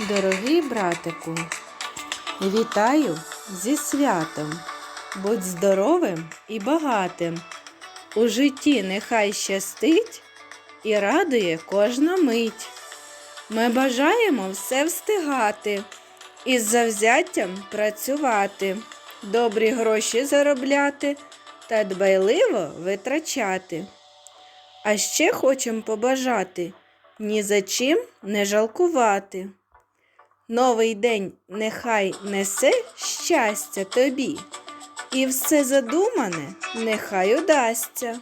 Дорогий братику, вітаю зі святом. Будь здоровим і багатим. У житті нехай щастить і радує кожна мить. Ми бажаємо все встигати і з завзяттям працювати, добрі гроші заробляти та дбайливо витрачати. А ще хочемо побажати ні за чим не жалкувати. Новий день нехай несе щастя тобі, і все задумане нехай удасться.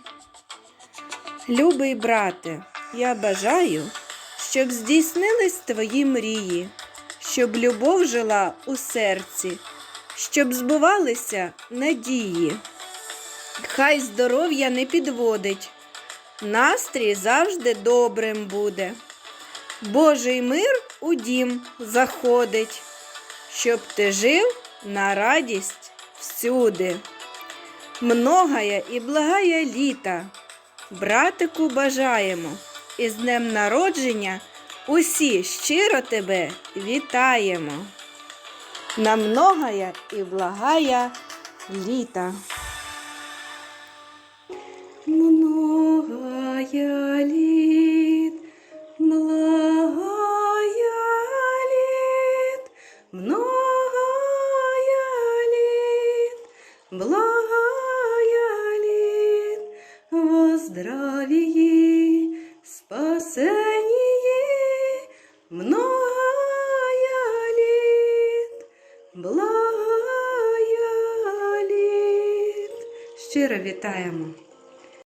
Любий брате, я бажаю, щоб здійснились твої мрії, щоб любов жила у серці, щоб збувалися надії. Хай здоров'я не підводить, настрій завжди добрим буде. Божий мир у дім заходить, щоб ти жив на радість всюди. Многая і благая літа, братику бажаємо, і з днем народження усі щиро тебе вітаємо. На многая і благая літа. Многая літ, благая літ, во здравии, многая літ, благая літ. Щиро вітаємо!